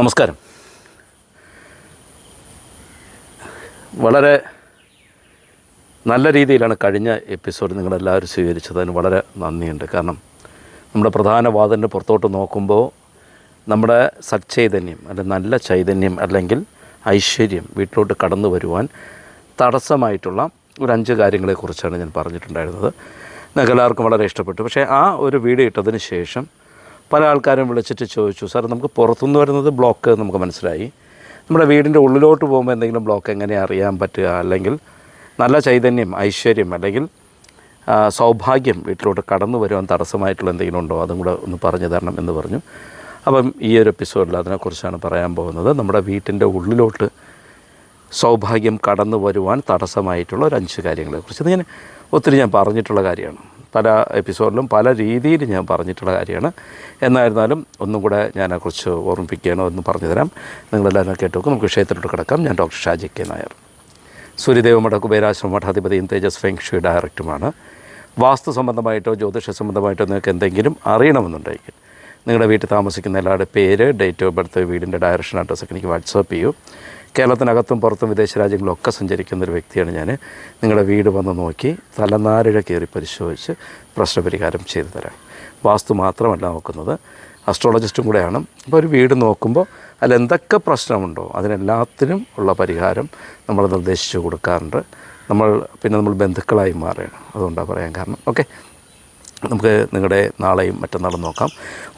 നമസ്കാരം. വളരെ നല്ല രീതിയിലാണ് കഴിഞ്ഞ എപ്പിസോഡ് നിങ്ങളെല്ലാവരും സ്വീകരിച്ചത്. അതിന് വളരെ നന്ദിയുണ്ട്. കാരണം നമ്മുടെ പ്രധാന വാദന പുറത്തോട്ട് നോക്കുമ്പോൾ നമ്മുടെ സച്ചൈതന്യം അല്ലെങ്കിൽ നല്ല ചൈതന്യം അല്ലെങ്കിൽ ഐശ്വര്യം വീട്ടിലോട്ട് കടന്നു വരുവാൻ തടസ്സമായിട്ടുള്ള ഒരു അഞ്ച് കാര്യങ്ങളെക്കുറിച്ചാണ് ഞാൻ പറഞ്ഞിട്ടുണ്ടായിരുന്നത്. നിങ്ങൾക്ക് എല്ലാവർക്കും വളരെ ഇഷ്ടപ്പെട്ടു. പക്ഷേ ആ ഒരു വീഡിയോ ഇട്ടതിന് ശേഷം പല ആൾക്കാരും വിളിച്ചിട്ട് ചോദിച്ചു സാർ നമുക്ക് പുറത്തുനിന്ന് വരുന്നത് ബ്ലോക്ക് നമുക്ക് മനസ്സിലായി. നമ്മുടെ വീടിന്റെ ഉള്ളിലോട്ട് പോകുമ്പോൾ എന്തെങ്കിലും ബ്ലോക്ക് എങ്ങനെ അറിയാൻ പറ്റുക? അല്ലെങ്കിൽ നല്ല ചൈതന്യം ഐശ്വര്യം അല്ലെങ്കിൽ സൗഭാഗ്യം വീട്ടിലോട്ട് കടന്നു വരുവാൻ തടസ്സമായിട്ടുള്ള എന്തെങ്കിലും ഉണ്ടോ? അതും കൂടെ ഒന്ന് പറഞ്ഞു തരണം എന്ന് പറഞ്ഞു. അപ്പം ഈ ഒരു എപ്പിസോഡിൽ അതിനെക്കുറിച്ചാണ് പറയാൻ പോകുന്നത്. നമ്മുടെ വീട്ടിന്റെ ഉള്ളിലോട്ട് സൗഭാഗ്യം കടന്നു വരുവാൻ തടസ്സമായിട്ടുള്ള ഒരു അഞ്ച് കാര്യങ്ങളെക്കുറിച്ച്. ഇത് ഞാൻ ഒത്തിരി ഞാൻ പറഞ്ഞിട്ടുള്ള കാര്യമാണ്. പല എപ്പിസോഡിലും പല രീതിയിൽ ഞാൻ പറഞ്ഞിട്ടുള്ള കാര്യമാണ്. എന്നായിരുന്നാലും ഒന്നും കൂടെ ഞാനെക്കുറിച്ച് ഓർമ്മിപ്പിക്കുകയാണോ എന്ന് പറഞ്ഞു തരാം നിങ്ങളെല്ലാവരും കേട്ടു നമുക്ക് വിഷയത്തിലോട്ട് കിടക്കാം. ഞാൻ ഡോക്ടർ ഷാജി കെ നായർ. സൂര്യദേവമഠ കുബേരാശ്രമ മഠാധിപതിയും തേജസ് ഫെങ്ഷി ഡയറക്ടറുമാണ്. വാസ്തു സംബന്ധമായിട്ടോ ജ്യോതിഷ സംബന്ധമായിട്ടോ നിങ്ങൾക്ക് എന്തെങ്കിലും അറിയണമെന്നുണ്ടെങ്കിൽ നിങ്ങളുടെ വീട്ടിൽ താമസിക്കുന്ന എല്ലാവരുടെ പേര് ഡേറ്റ് ഓഫ് ബർത്ത് വീടിന്റെ ഡയറക്ഷൻ അഡ്രസ്സൊക്കെ എനിക്ക് വാട്സാപ്പ് ചെയ്യൂ. കേരളത്തിനകത്തും പുറത്തും വിദേശ രാജ്യങ്ങളിലൊക്കെ സഞ്ചരിക്കുന്ന ഒരു വ്യക്തിയാണ് ഞാൻ. നിങ്ങളുടെ വീട് വന്ന് നോക്കി തലനാരിഴ കയറി പരിശോധിച്ച് പ്രശ്നപരിഹാരം ചെയ്തു തരാം. വാസ്തു മാത്രമല്ല നോക്കുന്നത്. അസ്ട്രോളജിസ്റ്റും കൂടെയാണ്. അപ്പോൾ ഒരു വീട് നോക്കുമ്പോൾ അതിൽ എന്തൊക്കെ പ്രശ്നമുണ്ടോ അതിനെല്ലാത്തിനും ഉള്ള പരിഹാരം നമ്മൾ നിർദ്ദേശിച്ചു കൊടുക്കാറുണ്ട്. നമ്മൾ പിന്നെ നമ്മൾ ബന്ധുക്കളായി മാറുകയാണ്. അതുകൊണ്ടാണ് പറയാൻ കാരണം. ഓക്കെ. നമുക്ക് നിങ്ങളുടെ നാളെയും മറ്റന്നാളും നോക്കാം.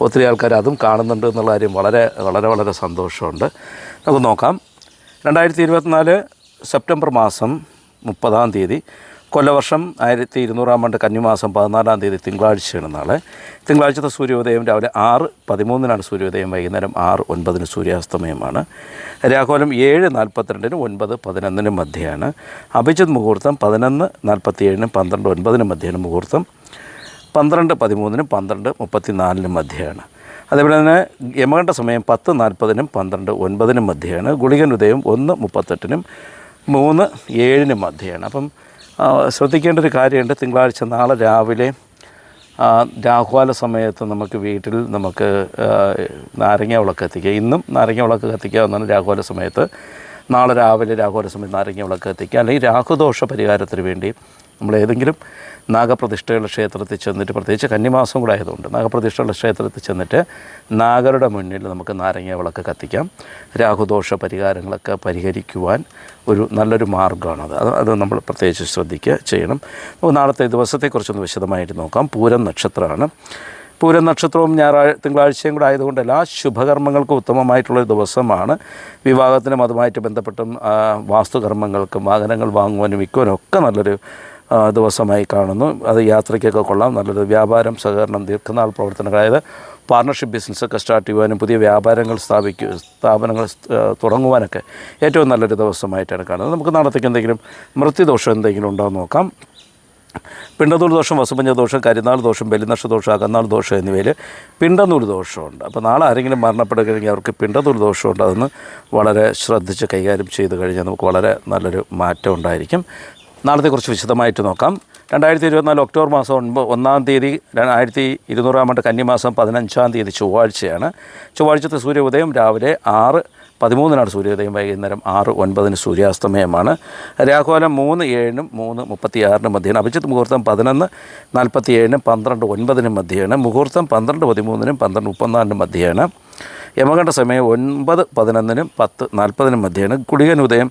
ഒത്തിരി ആൾക്കാർ അതും കാണുന്നുണ്ട് എന്നുള്ള കാര്യം വളരെ വളരെ വളരെ സന്തോഷമുണ്ട്. നമുക്ക് നോക്കാം. രണ്ടായിരത്തി ഇരുപത്തിനാല് സെപ്റ്റംബർ മാസം മുപ്പതാം തീയതി കൊല്ലവർഷം ആയിരത്തി ഇരുന്നൂറാം ആണ്ട് കന്നിമാസം പതിനാലാം തീയതി തിങ്കളാഴ്ചയാണ് നാളെ. തിങ്കളാഴ്ചത്തെ സൂര്യോദയം രാവിലെ ആറ് പതിമൂന്നിനാണ് സൂര്യോദയം വൈകുന്നേരം ആറ് ഒൻപതിന് സൂര്യാസ്തമയമാണ്. രാഘോലം ഏഴ് നാൽപ്പത്തിരണ്ടിനും ഒൻപത് പതിനൊന്നിനും മധ്യയാണ്. അഭിജിത് മുഹൂർത്തം പതിനൊന്ന് നാൽപ്പത്തിയേഴിനും പന്ത്രണ്ട് ഒൻപതിനും മധ്യയാണ് മുഹൂർത്തം. പന്ത്രണ്ട് പതിമൂന്നിനും പന്ത്രണ്ട് മുപ്പത്തിനാലിനും മധ്യയാണ്. അതേപോലെ തന്നെ യമകണ്ട സമയം പത്ത് നാൽപ്പതിനും പന്ത്രണ്ട് ഒൻപതിനും മധ്യയാണ്. ഗുളികൻ ഉദയം ഒന്ന് മുപ്പത്തെട്ടിനും മൂന്ന് ഏഴിനും മധ്യയാണ്. അപ്പം ശ്രദ്ധിക്കേണ്ട ഒരു കാര്യമുണ്ട്. തിങ്കളാഴ്ച നാളെ രാവിലെ രാഹുവാല സമയത്ത് നമുക്ക് വീട്ടിൽ നമുക്ക് നാരങ്ങ വിളക്ക് കത്തിക്കുക ഇന്നും നാരങ്ങ വിളക്ക് കത്തിക്കുക എന്നാണ് രാഹുവാല സമയത്ത്. നാളെ രാവിലെ രാഹുവാല സമയത്ത് നാരങ്ങ വിളക്ക് കത്തിക്കുക. അല്ലെങ്കിൽ രാഹുദോഷ പരിഹാരത്തിന് വേണ്ടി നമ്മൾ ഏതെങ്കിലും നാഗപ്രതിഷ്ഠയുള്ള ക്ഷേത്രത്തിൽ ചെന്നിട്ട് പ്രത്യേകിച്ച് കന്നിമാസം കൂടെ ആയതുകൊണ്ട് നാഗപ്രതിഷ്ഠയുള്ള ക്ഷേത്രത്തിൽ ചെന്നിട്ട് നാഗരുടെ മുന്നിൽ നമുക്ക് നാരങ്ങ വിളക്ക് കത്തിക്കാം. രാഹുദോഷ പരിഹാരങ്ങളൊക്കെ പരിഹരിക്കുവാൻ ഒരു നല്ലൊരു മാർഗമാണത് അത്. അത് നമ്മൾ പ്രത്യേകിച്ച് ശ്രദ്ധിക്കുക ചെയ്യണം. നമുക്ക് നാളത്തെ ദിവസത്തെക്കുറിച്ചൊന്ന് വിശദമായിട്ട് നോക്കാം. പൂരം നക്ഷത്രമാണ്. പൂരം നക്ഷത്രവും ഞായറാഴ്ച തിങ്കളാഴ്ചയും കൂടെ ആയതുകൊണ്ട് എല്ലാ ശുഭകർമ്മങ്ങൾക്കും ഉത്തമമായിട്ടുള്ള ദിവസമാണ്. വിവാഹത്തിനും അതുമായിട്ട് ബന്ധപ്പെട്ടും വാസ്തുകർമ്മങ്ങൾക്കും വാഹനങ്ങൾ വാങ്ങുവാനും വിൽക്കുവാനും ഒക്കെ നല്ലൊരു ദിവസമായി കാണുന്നു. അത് യാത്രയ്ക്കൊക്കെ കൊള്ളാം. നല്ലൊരു വ്യാപാരം സഹകരണം ദീർഘനാൾ പ്രവർത്തനങ്ങൾ അതായത് പാർട്ണർഷിപ്പ് ബിസിനസ്സൊക്കെ സ്റ്റാർട്ട് ചെയ്യുവാനും പുതിയ വ്യാപാരങ്ങൾ സ്ഥാപിക്കുക സ്ഥാപനങ്ങൾ തുടങ്ങുവാനൊക്കെ ഏറ്റവും നല്ലൊരു ദിവസമായിട്ടാണ് കാണുന്നത്. നമുക്ക് നാളത്തേക്ക് എന്തെങ്കിലും മൃത്യുദോഷം എന്തെങ്കിലും ഉണ്ടോ എന്ന് നോക്കാം. പിണ്ടനൂൽ ദോഷം വസുപഞ്ച ദോഷം കരിനാൾ ദോഷം ബലിനക്ഷ ദോഷം അകന്നാൾ ദോഷം എന്നിവയിൽ പിണ്ടന്നൂർ ദോഷമുണ്ട്. അപ്പോൾ നാളെ ആരെങ്കിലും മരണപ്പെടുകയാണെങ്കിൽ അവർക്ക് പിണ്ടനൂൽ ദോഷമുണ്ട്. അതൊന്ന് വളരെ ശ്രദ്ധിച്ച് കൈകാര്യം ചെയ്ത് കഴിഞ്ഞാൽ നമുക്ക് വളരെ നല്ലൊരു മാറ്റം ഉണ്ടായിരിക്കും. നാളത്തെ കുറിച്ച് വിശദമായിട്ട് നോക്കാം. രണ്ടായിരത്തി ഇരുപത്തിനാല് ഒക്ടോബർ മാസം ഒൻപത് ഒന്നാം തീയതി ആയിരത്തി ഇരുന്നൂറാം ആണ്ട് കന്നിമാസം പതിനഞ്ചാം തീയതി ചൊവ്വാഴ്ചയാണ്. ചൊവ്വാഴ്ചത്തെ സൂര്യോദയം രാവിലെ ആറ് പതിമൂന്നിനാണ് സൂര്യോദയം വൈകുന്നേരം ആറ് ഒൻപതിന് സൂര്യാസ്തമയമാണ്. രാഘോലം മൂന്ന് ഏഴിനും മൂന്ന് മുപ്പത്തിയാറിനും മധ്യയാണ്. അഭിജിത്ത് മുഹൂർത്തം പതിനൊന്ന് നാൽപ്പത്തി ഏഴിനും പന്ത്രണ്ട് ഒൻപതിനും മധ്യയാണ്. മുഹൂർത്തം പന്ത്രണ്ട് പതിമൂന്നിനും പന്ത്രണ്ട് മുപ്പത്തിനാലിനും മധ്യയാണ്. യമകണ്ഠ സമയം ഒൻപത് പതിനൊന്നിനും പത്ത് നാൽപ്പതിനും മധ്യയാണ്. കുടികൻ ഉദയം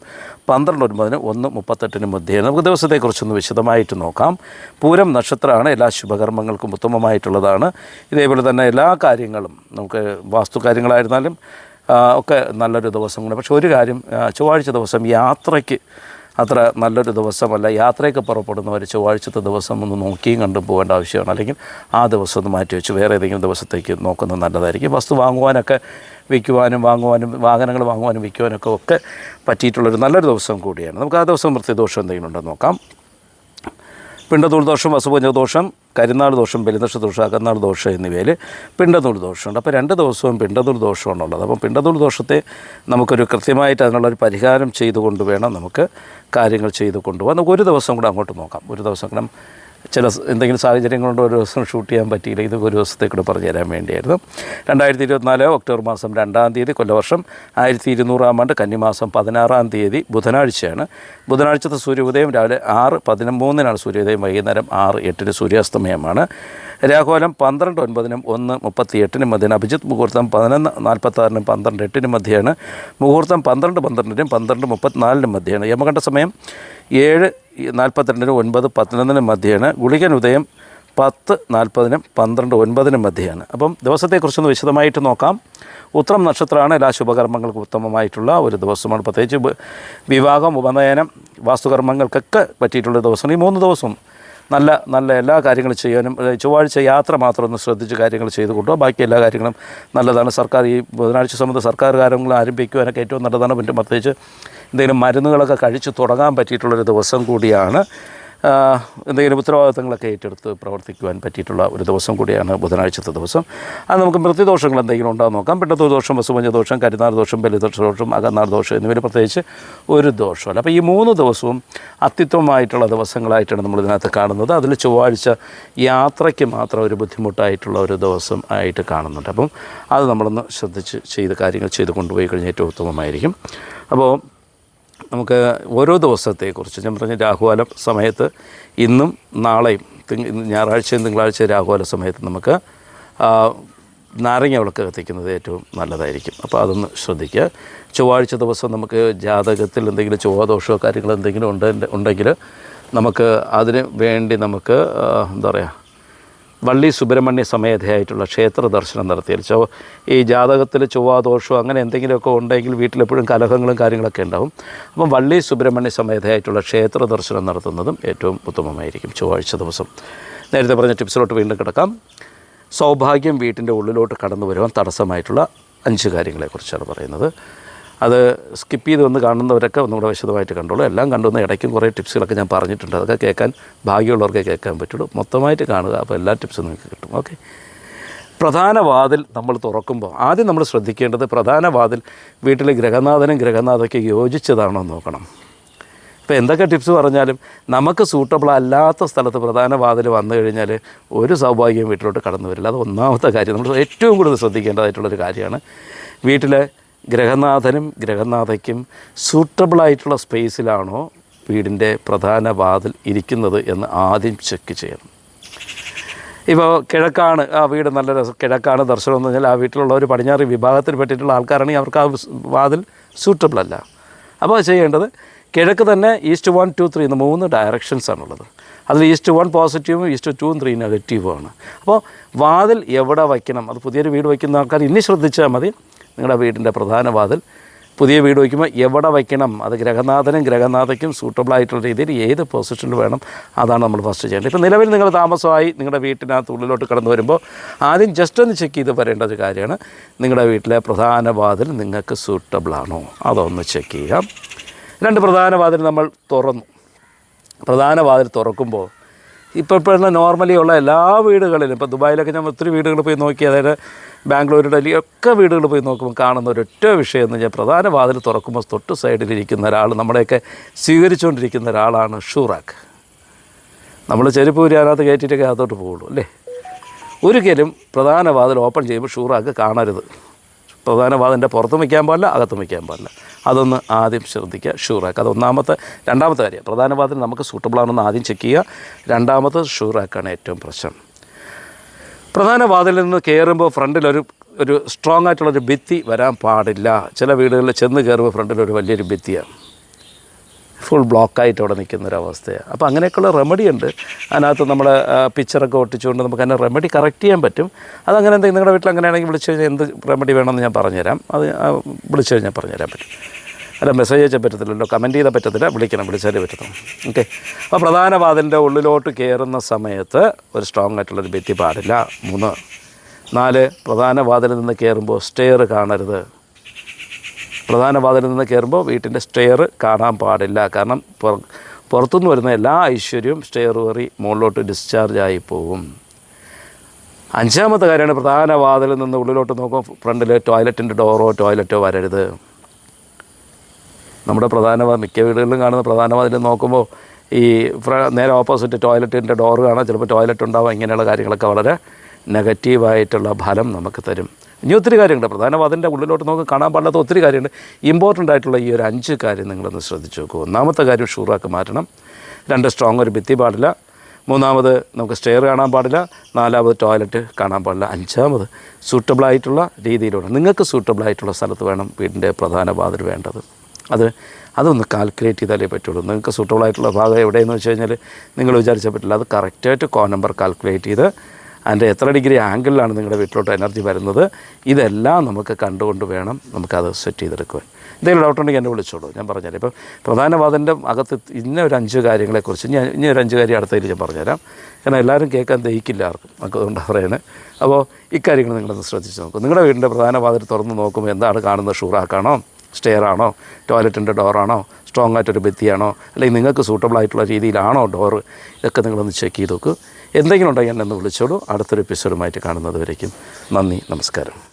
പന്ത്രണ്ട് ഒൻപതിനും ഒന്ന് മുപ്പത്തെട്ടിനും മധ്യയാണ്. നമുക്ക് ദിവസത്തെക്കുറിച്ചൊന്ന് വിശദമായിട്ട് നോക്കാം. പൂരം നക്ഷത്രമാണ്. എല്ലാ ശുഭകർമ്മങ്ങൾക്കും ഉത്തമമായിട്ടുള്ളതാണ്. ഇതേപോലെ തന്നെ എല്ലാ കാര്യങ്ങളും നമുക്ക് വാസ്തു കാര്യങ്ങളായിരുന്നാലും ഒക്കെ നല്ലൊരു ദിവസം കൂടെ പക്ഷേ ഒരു കാര്യം ചൊവ്വാഴ്ച ദിവസം യാത്രയ്ക്ക് അത്ര നല്ലൊരു ദിവസമല്ല. യാത്രയൊക്കെ പുറപ്പെടുന്നവർ ചൊവ്വാഴ്ചത്തെ ദിവസം ഒന്ന് നോക്കിയും കണ്ടും പോകേണ്ട ആവശ്യമാണ്. അല്ലെങ്കിൽ ആ ദിവസം ഒന്ന് മാറ്റി വെച്ച്. വേറെ ഏതെങ്കിലും ദിവസത്തേക്ക് നോക്കുന്നത് നല്ലതായിരിക്കും. വസ്തു വാങ്ങുവാനൊക്കെ വിൽക്കുവാനും വാങ്ങുവാനും വാഹനങ്ങൾ വാങ്ങുവാനും വിൽക്കുവാനൊക്കെ ഒക്കെ പറ്റിയിട്ടുള്ളൊരു നല്ലൊരു ദിവസം കൂടിയാണ്. നമുക്ക് ആ ദിവസം വൃത്തിദോഷം എന്തെങ്കിലും ഉണ്ടെന്ന് നോക്കാം. പിണ്ടനൂൽ ദോഷം വസുപഞ്ച ദോഷം കരുനാൾ ദോഷം ബലിദോഷ ദോഷം അകന്നാൾ ദോഷം എന്നിവയിൽ പിണ്ടനൂൽ ദോഷമുണ്ട് അപ്പോൾ രണ്ട് ദിവസവും പിണ്ടനൂൽ ദോഷമാണുള്ളത് അപ്പം പിണ്ടനൂൽ ദോഷത്തെ നമുക്കൊരു കൃത്യമായിട്ട് അതിനുള്ളൊരു പരിഹാരം ചെയ്തുകൊണ്ട് വേണം നമുക്ക് കാര്യങ്ങൾ ചെയ്തു കൊണ്ടുപോകാം നമുക്ക് ഒരു ദിവസം കൂടെ അങ്ങോട്ട് നോക്കാം. ഒരു ദിവസം കൂടെ ചില എന്തെങ്കിലും സാഹചര്യം കൊണ്ട് ഒരു ദിവസം ഷൂട്ട് ചെയ്യാൻ പറ്റിയില്ല. ഇത് ഒരു ദിവസത്തേക്കൂടെ പറഞ്ഞു തരാൻ വേണ്ടിയായിരുന്നു. രണ്ടായിരത്തി ഇരുപത്തിനാല് ഒക്ടോബർ മാസം രണ്ടാം തീയതി കൊല്ലവർഷം ആയിരത്തി ഇരുന്നൂറാം ആണ്ട് കന്നിമാസം പതിനാറാം തീയതി ബുധനാഴ്ചയാണ്. ബുധനാഴ്ചത്തെ സൂര്യോദയം രാവിലെ ആറ് പതിനൊന്നിനാണ് സൂര്യോദയം വൈകുന്നേരം ആറ് എട്ടിന് സൂര്യാസ്തമയമാണ്. രാഹുലം പന്ത്രണ്ട് ഒൻപതിനും ഒന്ന് മുപ്പത്തി എട്ടിനും മധ്യേന അഭിജിത്ത് മുഹൂർത്തം പതിനൊന്ന് നാൽപ്പത്താറിനും പന്ത്രണ്ട് എട്ടിനും മധ്യയാണ്. മുഹൂർത്തം പന്ത്രണ്ട് പന്ത്രണ്ടിനും പന്ത്രണ്ട് മുപ്പത്തിനാലിനും മധ്യയാണ്. യമകണ്ഠ സമയം ഏഴ് നാൽപ്പത്തിരണ്ടിനും ഒൻപത് പതിനൊന്നിനും മധ്യയാണ് ഗുളികൻ ഉദയം പത്ത് നാൽപ്പതിനും പന്ത്രണ്ട് ഒൻപതിനും മധ്യയാണ് അപ്പം ദിവസത്തെക്കുറിച്ചൊന്ന് വിശദമായിട്ട് നോക്കാം. ഉത്രം നക്ഷത്രമാണ് എല്ലാ ശുഭകർമ്മങ്ങൾക്കും ഉത്തമമായിട്ടുള്ള ഒരു ദിവസമാണ്. പ്രത്യേകിച്ച് വിവാഹം ഉപനയനം വാസ്തുകർമ്മങ്ങൾക്കൊക്കെ പറ്റിയിട്ടുള്ള ദിവസമാണ്. ഈ മൂന്ന് ദിവസവും നല്ല നല്ല എല്ലാ കാര്യങ്ങളും ചെയ്യാനും ചൊവ്വാഴ്ച യാത്ര മാത്രം ഒന്ന് ശ്രദ്ധിച്ച് കാര്യങ്ങൾ ചെയ്തു കൊണ്ടുപോകുക ബാക്കി എല്ലാ കാര്യങ്ങളും നല്ലതാണ്. സർക്കാർ ഈ ബുധനാഴ്ച സംബന്ധ സർക്കാർ കാര്യങ്ങൾ ആരംഭിക്കുവാനൊക്കെ ഏറ്റവും നല്ലതാണ്. പിന്നെ പ്രത്യേകിച്ച് എന്തെങ്കിലും മരുന്നുകളൊക്കെ കഴിച്ച് തുടങ്ങാൻ പറ്റിയിട്ടുള്ളൊരു ദിവസം കൂടിയാണ്. എന്തെങ്കിലും ഉത്തരവാദിത്തങ്ങളൊക്കെ ഏറ്റെടുത്ത് പ്രവർത്തിക്കുവാൻ പറ്റിയിട്ടുള്ള ഒരു ദിവസം കൂടിയാണ് ബുധനാഴ്ചത്തെ ദിവസം. അത് നമുക്ക് മൃത്യുദോഷങ്ങൾ എന്തെങ്കിലും ഉണ്ടാകും നോക്കാം. പെട്ടെന്ന് ദോഷം വസുമഞ്ച ദോഷം കരിനാർ ദോഷം ബലിദോഷ ദോഷം അകന്നാർ ദോഷം എന്നിവയിൽ പ്രത്യേകിച്ച് ഒരു ദോഷമല്ല. അപ്പോൾ ഈ മൂന്ന് ദിവസവും അത്യുത്തമമായിട്ടുള്ള ദിവസങ്ങളായിട്ടാണ് നമ്മൾ ഇതിനകത്ത് കാണുന്നത്. അതിൽ ചൊവ്വാഴ്ച യാത്രയ്ക്ക് മാത്രം ഒരു ബുദ്ധിമുട്ടായിട്ടുള്ള ഒരു ദിവസം ആയിട്ട് കാണുന്നുണ്ട്. അപ്പം അത് നമ്മളൊന്ന് ശ്രദ്ധിച്ച് ചെയ്ത് കാര്യങ്ങൾ ചെയ്ത് കൊണ്ടുപോയി കഴിഞ്ഞാൽ ഏറ്റവും ഉത്തമമായിരിക്കും. അപ്പോൾ നമുക്ക് ഓരോ ദിവസത്തെക്കുറിച്ച് ഞാൻ പറഞ്ഞ രാഹുകാലം സമയത്ത് ഇന്നും നാളെയും ഞായറാഴ്ചയും തിങ്കളാഴ്ചയും രാഹുകാല സമയത്ത് നമുക്ക് നാരങ്ങ വിളക്ക് കത്തിക്കുന്നത് ഏറ്റവും നല്ലതായിരിക്കും. അപ്പോൾ അതൊന്ന് ശ്രദ്ധിക്കുക. ചൊവ്വാഴ്ച ദിവസം നമുക്ക് ജാതകത്തിൽ എന്തെങ്കിലും ചൊവ്വാദോഷമോ കാര്യങ്ങളോ എന്തെങ്കിലും ഉണ്ട് ഉണ്ടെങ്കിൽ നമുക്ക് അതിന് വേണ്ടി നമുക്ക് എന്താ പറയുക വള്ളി സുബ്രഹ്മണ്യ സമേതയായിട്ടുള്ള ക്ഷേത്ര ദർശനം നടത്തിയാൽ ചോ ഈ ജാതകത്തിൽ ചൊവ്വാദോഷമോ അങ്ങനെ എന്തെങ്കിലുമൊക്കെ ഉണ്ടെങ്കിൽ വീട്ടിലെപ്പോഴും കലഹങ്ങളും കാര്യങ്ങളൊക്കെ ഉണ്ടാവും. അപ്പം വള്ളി സുബ്രഹ്മണ്യ സമേതയായിട്ടുള്ള ക്ഷേത്ര ദർശനം നടത്തുന്നതും ഏറ്റവും ഉത്തമമായിരിക്കും ചൊവ്വാഴ്ച ദിവസം. നേരത്തെ പറഞ്ഞ ടിപ്സിലോട്ട് വീണ്ടും കിടക്കാം. സൗഭാഗ്യം വീട്ടിന്റെ ഉള്ളിലോട്ട് കടന്നു വരുവാൻ തടസ്സമായിട്ടുള്ള അഞ്ച് കാര്യങ്ങളെക്കുറിച്ചാണ് പറയുന്നത്. അത് സ്കിപ്പ് ചെയ്ത് വന്ന് കാണുന്നവരൊക്കെ ഒന്നുകൂടെ വിശദമായിട്ട് കണ്ടോളൂ. എല്ലാം കണ്ടുവന്ന ഇടയ്ക്കും കുറേ ടിപ്സുകളൊക്കെ ഞാൻ പറഞ്ഞിട്ടുണ്ട്. അതൊക്കെ കേൾക്കാൻ ഭാഗ്യമുള്ളവർക്കേ കേൾക്കാൻ പറ്റുള്ളൂ. മൊത്തമായിട്ട് കാണുക. അപ്പോൾ എല്ലാ ടിപ്സും നിങ്ങൾക്ക് കിട്ടും. ഓക്കെ. പ്രധാന വാതിൽ നമ്മൾ തുറക്കുമ്പോൾ ആദ്യം നമ്മൾ ശ്രദ്ധിക്കേണ്ടത് പ്രധാന വാതിൽ വീട്ടിലെ ഗ്രഹനാഥനും ഗ്രഹനാഥയ്ക്ക് യോജിച്ചതാണോ നോക്കണം. ഇപ്പോൾ എന്തൊക്കെ ടിപ്സ് പറഞ്ഞാലും നമുക്ക് സൂട്ടബിൾ അല്ലാത്ത സ്ഥലത്ത് പ്രധാന വാതിൽ വന്നു കഴിഞ്ഞാൽ ഒരു സൗഭാഗ്യം വീട്ടിലോട്ട് കടന്നു വരില്ല. അത് ഒന്നാമത്തെ കാര്യം. നമ്മൾ ഏറ്റവും കൂടുതൽ ശ്രദ്ധിക്കേണ്ടതായിട്ടുള്ളൊരു കാര്യമാണ്. വീട്ടിലെ ഗ്രഹനാഥനും ഗ്രഹനാഥയ്ക്കും സൂട്ടബിളായിട്ടുള്ള സ്പേസിലാണോ വീടിന്റെ പ്രധാന വാതിൽ ഇരിക്കുന്നത് എന്ന് ആദ്യം ചെക്ക് ചെയ്യണം. ഇപ്പോൾ കിഴക്കാണ് ആ വീട് നല്ല രസം കിഴക്കാണ് ദർശനം എന്ന് പറഞ്ഞാൽ ആ വീട്ടിലുള്ള ഒരു പടിഞ്ഞാറ് വിഭാഗത്തിൽ പെട്ടിട്ടുള്ള ആൾക്കാരാണെങ്കിൽ അവർക്ക് ആ വാതിൽ സൂട്ടബിൾ അല്ല. അപ്പോൾ ചെയ്യേണ്ടത് കിഴക്ക് തന്നെ ഈസ്റ്റ് വൺ ടു ത്രീ എന്ന് മൂന്ന് ഡയറക്ഷൻസ് ആണുള്ളത്. അതിൽ ഈസ്റ്റ് വൺ പോസിറ്റീവും ഈസ്റ്റ് ടു ത്രീ നെഗറ്റീവുമാണ് അപ്പോൾ വാതിൽ എവിടെ വയ്ക്കണം? അത് പുതിയൊരു വീട് വയ്ക്കുന്ന ആൾക്കാർ ഇനി ശ്രദ്ധിച്ചാൽ മതി. നിങ്ങളുടെ വീടിന്റെ പ്രധാന വാതിൽ. പുതിയ വീട് വയ്ക്കുമ്പോൾ എവിടെ വയ്ക്കണം? അത് ഗ്രഹനാഥനും ഗ്രഹനാഥയ്ക്കും സൂട്ടബിൾ ആയിട്ടുള്ള രീതിയിൽ ഏത് പൊസിഷനിൽ വേണം? അതാണ് നമ്മൾ ഫസ്റ്റ് ചെയ്യേണ്ടത്. ഇപ്പോൾ നിലവിൽ നിങ്ങൾ താമസമായി നിങ്ങളുടെ വീട്ടിനകത്ത് ഉള്ളിലോട്ട് കടന്നു വരുമ്പോൾ ആദ്യം ജസ്റ്റ് ഒന്ന് ചെക്ക് ചെയ്ത് വരേണ്ട ഒരു കാര്യമാണ്. നിങ്ങളുടെ വീട്ടിലെ പ്രധാന വാതിൽ നിങ്ങൾക്ക് സൂട്ടബിളാണോ അതൊന്ന് ചെക്ക് ചെയ്യാം. രണ്ട് പ്രധാന വാതിൽ നമ്മൾ തുറന്നു. പ്രധാന വാതിൽ തുറക്കുമ്പോൾ ഇപ്പോൾ ഇപ്പോഴുള്ള നോർമലി ഉള്ള എല്ലാ വീടുകളിലും ഇപ്പോൾ ദുബായിലൊക്കെ ഞാൻ ഒത്തിരി വീടുകൾ പോയി നോക്കി അതായത് ബാംഗ്ലൂർ ഡൽഹി ഒക്കെ വീടുകൾ പോയി നോക്കുമ്പോൾ കാണുന്ന ഒരൊറ്റ വിഷയം എന്ന് വെച്ചാൽ പ്രധാന വാതിൽ തുറക്കുമ്പോൾ തൊട്ട് സൈഡിലിരിക്കുന്ന ഒരാൾ നമ്മളെയൊക്കെ സ്വീകരിച്ചുകൊണ്ടിരിക്കുന്ന ഒരാളാണ് ഷൂറാക്ക് നമ്മൾ ചെരുപ്പ് ഊരി അതിനകത്ത് കയറ്റിയിട്ടൊക്കെ അകത്തോട്ട് പോകുള്ളൂ അല്ലേ? ഒരിക്കലും പ്രധാന വാതിൽ ഓപ്പൺ ചെയ്യുമ്പോൾ ഷൂറാക്ക് കാണരുത്. പ്രധാന വാതിന്റെ പുറത്തും വയ്ക്കാൻ പാടില്ല അകത്തും വയ്ക്കാൻ പാടില്ല. അതൊന്ന് ആദ്യം ശ്രദ്ധിക്കുക ഷൂറാക്ക് അത് ഒന്നാമത്തെ രണ്ടാമത്തെ കാര്യം പ്രധാന വാതിൽ നമുക്ക് സൂട്ടബിൾ ആണെന്ന് ആദ്യം ചെക്ക് ചെയ്യുക. രണ്ടാമത്തെ ഷൂറാക്കാണ് ഏറ്റവും പ്രശ്നം. പ്രധാന വാതിലിൽ നിന്ന് കയറുമ്പോൾ ഫ്രണ്ടിലൊരു ഒരു സ്ട്രോങ് ആയിട്ടുള്ളൊരു ഭിത്തി വരാൻ പാടില്ല. ചില വീടുകളിൽ ചെന്ന് കയറുമ്പോൾ ഫ്രണ്ടിലൊരു വലിയൊരു ഭിത്തിയാണ്. ഫുൾ ബ്ലോക്കായിട്ട് അവിടെ നിൽക്കുന്ന ഒരു അപ്പോൾ അങ്ങനെയൊക്കെയുള്ള റെമഡി ഉണ്ട്. അതിനകത്ത് നമ്മൾ പിക്ചറൊക്കെ ഒട്ടിച്ചുകൊണ്ട് നമുക്ക് അതിനെ റെമഡി കറക്റ്റ് ചെയ്യാൻ പറ്റും. അതങ്ങനെ എന്തെങ്കിലും നിങ്ങളുടെ വീട്ടിൽ അങ്ങനെയാണെങ്കിൽ വിളിച്ചു കഴിഞ്ഞാൽ എന്ത് റെമഡി വേണമെന്ന് ഞാൻ പറഞ്ഞുതരാം. അത് വിളിച്ചു കഴിഞ്ഞാൽ പറഞ്ഞുതരാൻ പറ്റും. അല്ല മെസ്സേജ് അയച്ചാൽ പറ്റത്തില്ലല്ലോ. കമന്റ് ചെയ്താൽ പറ്റത്തില്ല. വിളിക്കണം. വിളിച്ചാലേ പറ്റത്തുള്ളൂ. ഓക്കെ അപ്പോൾ പ്രധാന വാതിലിന്റെ ഉള്ളിലോട്ട് കയറുന്ന സമയത്ത് ഒരു സ്ട്രോങ് ആയിട്ടുള്ളൊരു ഭിത്തി പാടില്ല. മൂന്ന് നാല് പ്രധാന വാതിലിൽ നിന്ന് കയറുമ്പോൾ സ്റ്റെയർ കാണരുത്. പ്രധാന വാതിലിൽ നിന്ന് കയറുമ്പോൾ വീട്ടിന്റെ സ്റ്റെയർ കാണാൻ പാടില്ല. കാരണം പുറ- പുറത്തുനിന്ന് വരുന്ന എല്ലാ ഐശ്വര്യവും സ്റ്റെയർ കയറി മുകളിലോട്ട് ഡിസ്ചാർജ് ആയി പോകും. അഞ്ചാമത്തെ കാര്യമാണ് പ്രധാന വാതിലിൽ നിന്ന് ഉള്ളിലോട്ട് നോക്കുമ്പോൾ ഫ്രണ്ടിൽ ടോയ്ലറ്റിന്റെ ഡോറോ ടോയ്ലറ്റോ വരരുത്. നമ്മുടെ പ്രധാന മിക്ക വീടുകളിലും കാണുന്ന പ്രധാന വാതിൽ നോക്കുമ്പോൾ ഈ നേരെ ഓപ്പോസിറ്റ് ടോയ്ലറ്റിന്റെ ഡോറ് കാണാം. ചിലപ്പോൾ ടോയ്ലറ്റ് ഉണ്ടാവാം. ഇങ്ങനെയുള്ള കാര്യങ്ങളൊക്കെ വളരെ നെഗറ്റീവായിട്ടുള്ള ഫലം നമുക്ക് തരും. ഇനി ഒത്തിരി കാര്യങ്ങളുണ്ട്. പ്രധാനം അതിന്റെ ഉള്ളിലോട്ട് നമുക്ക് കാണാൻ പാടില്ലാത്ത ഒത്തിരി കാര്യമുണ്ട്. ഇമ്പോർട്ടന്റ് ആയിട്ടുള്ള ഈ ഒരു അഞ്ച് കാര്യം നിങ്ങളൊന്ന് ശ്രദ്ധിച്ച് നോക്കൂ. ഒന്നാമത്തെ കാര്യം ഷൂറാക്കി മാറ്റണം. രണ്ട് സ്ട്രോങ് ഒരു ഭിത്തി പാടില്ല. മൂന്നാമത് നമുക്ക് സ്റ്റെയർ കാണാൻ പാടില്ല. നാലാമത് ടോയ്ലറ്റ് കാണാൻ പാടില്ല. അഞ്ചാമത് സൂട്ടബിളായിട്ടുള്ള രീതിയിലൂടെ നിങ്ങൾക്ക് സൂട്ടബിളായിട്ടുള്ള സ്ഥലത്ത് വേണം വീടിന്റെ പ്രധാന വാതിൽ വേണ്ടത്. അത് അതൊന്ന് കാൽക്കുലേറ്റ് ചെയ്താലേ പറ്റുള്ളൂ. നിങ്ങൾക്ക് സൂട്ടബിളായിട്ടുള്ള ഭാഗം എവിടെയെന്ന് വെച്ച് കഴിഞ്ഞാൽ നിങ്ങൾ വിചാരിച്ചാൽ പറ്റില്ല. അത് കറക്റ്റായിട്ട് കോ നമ്പർ കാൽക്കുലേറ്റ് ചെയ്ത് അതിന്റെ എത്ര ഡിഗ്രി ആംഗിളിലാണ് നിങ്ങളുടെ വീട്ടിലോട്ട് എനർജി വരുന്നത്? ഇതെല്ലാം നമുക്ക് കണ്ടുകൊണ്ട് വേണം നമുക്കത് സെറ്റ് ചെയ്തെടുക്കുവാൻ. എന്തെങ്കിലും ഡൗട്ട് ഉണ്ടെങ്കിൽ എന്നെ വിളിച്ചോളൂ. ഞാൻ പറഞ്ഞുതരാം. ഇപ്പം പ്രധാന വാദന്റെ അകത്ത് ഇന്ന ഒരു അഞ്ച് കാര്യങ്ങളെക്കുറിച്ച് ഞാൻ ഇനി ഒരു അഞ്ച് കാര്യം അടുത്തതിൽ ഞാൻ പറഞ്ഞുതരാം. കാരണം എല്ലാവരും കേൾക്കാൻ ദഹിക്കില്ല ആർക്കും. നമുക്ക് അതുകൊണ്ട് പറയുന്നത് അപ്പോൾ ഇക്കാര്യങ്ങൾ നിങ്ങളൊന്ന് ശ്രദ്ധിച്ച് നോക്കും. നിങ്ങളുടെ വീടിന്റെ പ്രധാന വാതിൽ തുറന്ന് നോക്കുമ്പോൾ എന്താണ് കാണുന്നത്? ഷൂറാക്കാണോ? സ്റ്റെയർ ആണോ ടോയ്ലറ്റിന്റെ ഡോറാണോ? സ്ട്രോങ് ആയിട്ടൊരു ഭിത്തിയാണോ? അല്ലെങ്കിൽ നിങ്ങൾക്ക് സൂട്ടബിൾ ആയിട്ടുള്ള രീതിയിലാണോ ഡോറ്? ഇതൊക്കെ നിങ്ങളൊന്ന് ചെക്ക് ചെയ്ത് നോക്കൂ. എന്തെങ്കിലും ഉണ്ടെങ്കിൽ എന്നെ ഒന്ന് വിളിച്ചോളൂ. അടുത്തൊരു എപ്പിസോഡുമായിട്ട് കാണുന്നത് വരയ്ക്കും നന്ദി നമസ്കാരം.